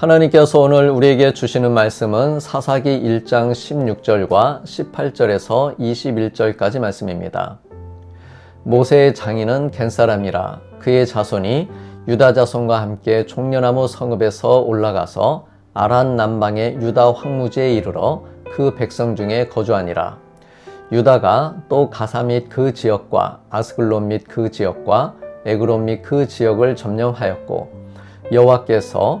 하나님께서 오늘 우리에게 주시는 말씀은 사사기 1장 16절과 18절에서 21절까지 말씀입니다. 모세의 장인은 겐사람이라 그의 자손이 유다 자손과 함께 종려나무 성읍에서 올라가서 아란 남방의 유다 황무지에 이르러 그 백성 중에 거주하니라. 유다가 또 가사 및 그 지역과 아스글론 및 그 지역과 에그론 및 그 지역을 점령하였고 여호와께서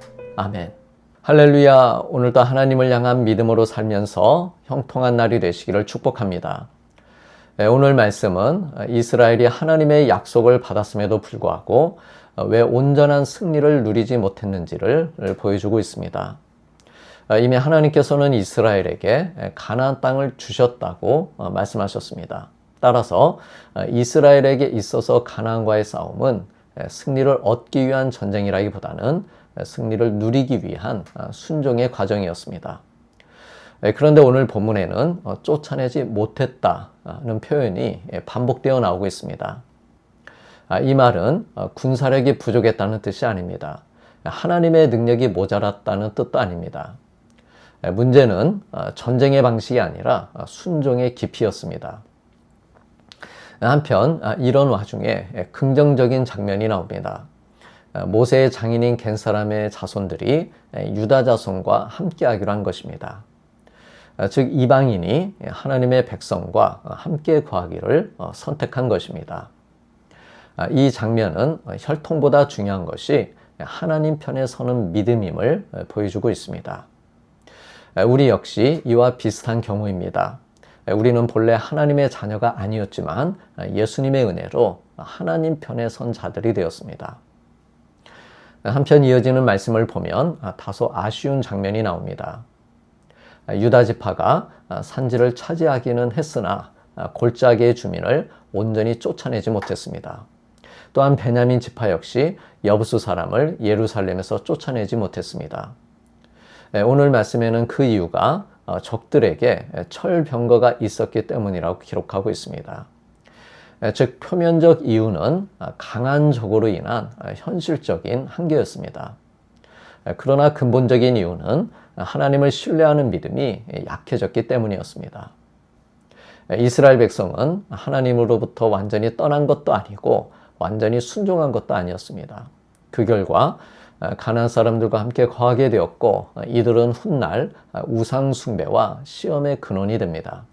아멘. 할렐루야. 오늘도 하나님을 향한 믿음으로 살면서 형통한 날이 되시기를 축복합니다. 네, 오늘 말씀은 이스라엘이 하나님의 약속을 받았음에도 불구하고 왜 온전한 승리를 누리지 못했는지를 보여주고 있습니다. 이미 하나님께서는 이스라엘에게 가나안 땅을 주셨다고 말씀하셨습니다. 따라서 이스라엘에게 있어서 가나안과의 싸움은 승리를 얻기 위한 전쟁이라기보다는 승리를 누리기 위한 순종의 과정이었습니다. 그런데 오늘 본문에는 쫓아내지 못했다는 표현이 반복되어 나오고 있습니다. 이 말은 군사력이 부족했다는 뜻이 아닙니다. 하나님의 능력이 모자랐다는 뜻도 아닙니다. 문제는 전쟁의 방식이 아니라 순종의 깊이였습니다. 한편 이런 와중에 긍정적인 장면이 나옵니다. 모세의 장인인 겐 사람의 자손들이 유다 자손과 함께하기로 한 것입니다. 즉 이방인이 하나님의 백성과 함께 거하기를 선택한 것입니다. 이 장면은 혈통보다 중요한 것이 하나님 편에 서는 믿음임을 보여주고 있습니다. 우리 역시 이와 비슷한 경우입니다. 우리는 본래 하나님의 자녀가 아니었지만 예수님의 은혜로 하나님 편에 선 자들이 되었습니다. 한편 이어지는 말씀을 보면 다소 아쉬운 장면이 나옵니다. 유다 지파가 산지를 차지하기는 했으나 골짜기의 주민을 온전히 쫓아내지 못했습니다. 또한 베냐민 지파 역시 여부수 사람을 예루살렘에서 쫓아내지 못했습니다. 오늘 말씀에는 그 이유가 적들에게 철병거가 있었기 때문이라고 기록하고 있습니다. 즉 표면적 이유는 강한 적으로 인한 현실적인 한계였습니다. 그러나 근본적인 이유는 하나님을 신뢰하는 믿음이 약해졌기 때문이었습니다. 이스라엘 백성은 하나님으로부터 완전히 떠난 것도 아니고 완전히 순종한 것도 아니었습니다. 그 결과 가난 사람들과 함께 거하게 되었고 이들은 훗날 우상 숭배와 시험의 근원이 됩니다.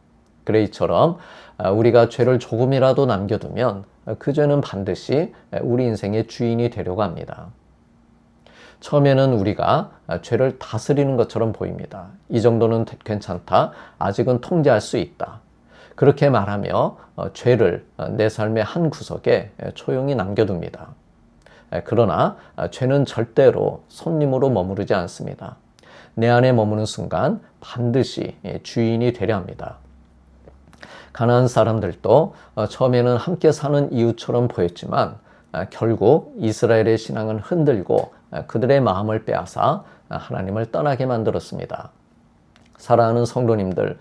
그래 이처럼 우리가 죄를 조금이라도 남겨두면 그 죄는 반드시 우리 인생의 주인이 되려고 합니다. 처음에는 우리가 죄를 다스리는 것처럼 보입니다. 이 정도는 괜찮다. 아직은 통제할 수 있다. 그렇게 말하며 어, 죄를 내 삶의 한 구석에 초용히 남겨둡니다. 그러나 죄는 절대로 손님으로 머무르지 않습니다. 내 안에 머무는 순간 반드시 주인이 되려 합니다. 가난한 사람들도 어, 처음에는 함께 사는 이유처럼 보였지만 결국 이스라엘의 신앙은 흔들고 그들의 마음을 빼앗아 하나님을 떠나게 만들었습니다. 사랑하는 성도님들,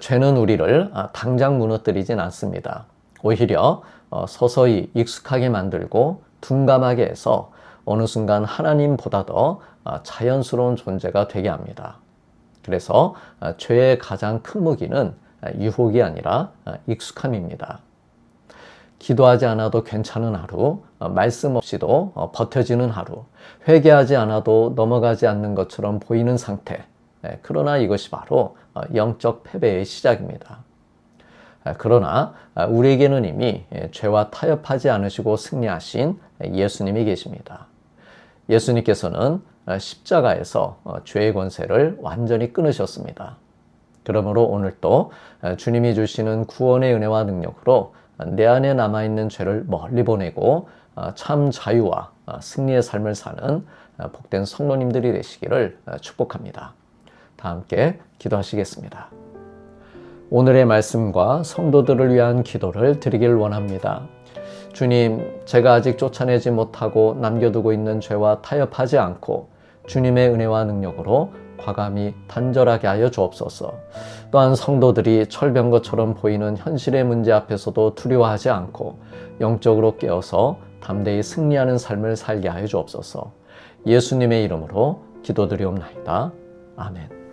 죄는 우리를 당장 무너뜨리진 않습니다. 오히려 어, 서서히 익숙하게 만들고 둔감하게 해서 어느 순간 하나님보다 더 자연스러운 존재가 되게 합니다. 그래서 죄의 가장 큰 무기는 유혹이 아니라 익숙함입니다. 기도하지 않아도 괜찮은 하루, 어, 말씀 없이도 어, 버텨지는 하루, 회개하지 않아도 넘어가지 않는 것처럼 보이는 상태. 예, 그러나 이것이 바로 어, 영적 패배의 시작입니다. 아, 그러나 아, 우리에게는 이미 예, 죄와 타협하지 않으시고 승리하신 예수님이 계십니다. 예수님께서는 십자가에서 죄의 권세를 완전히 끊으셨습니다. 그러므로 오늘 또 주님이 주시는 구원의 은혜와 능력으로 내 안에 남아있는 죄를 멀리 보내고 어, 참 자유와 어, 승리의 삶을 사는 어, 복된 성도님들이 되시기를 어, 축복합니다. 다 함께 기도하시겠습니다. 오늘의 말씀과 성도들을 위한 기도를 드리길 원합니다. 주님, 제가 아직 쫓아내지 못하고 남겨두고 있는 죄와 타협하지 않고 주님의 은혜와 능력으로 과감히 단절하게 하여 주옵소서. 또한 성도들이 철병 것처럼 보이는 현실의 문제 앞에서도 두려워하지 않고 영적으로 깨어서 담대히 승리하는 삶을 살게 하여 주옵소서. 예수님의 이름으로 기도드리옵나이다. 아멘.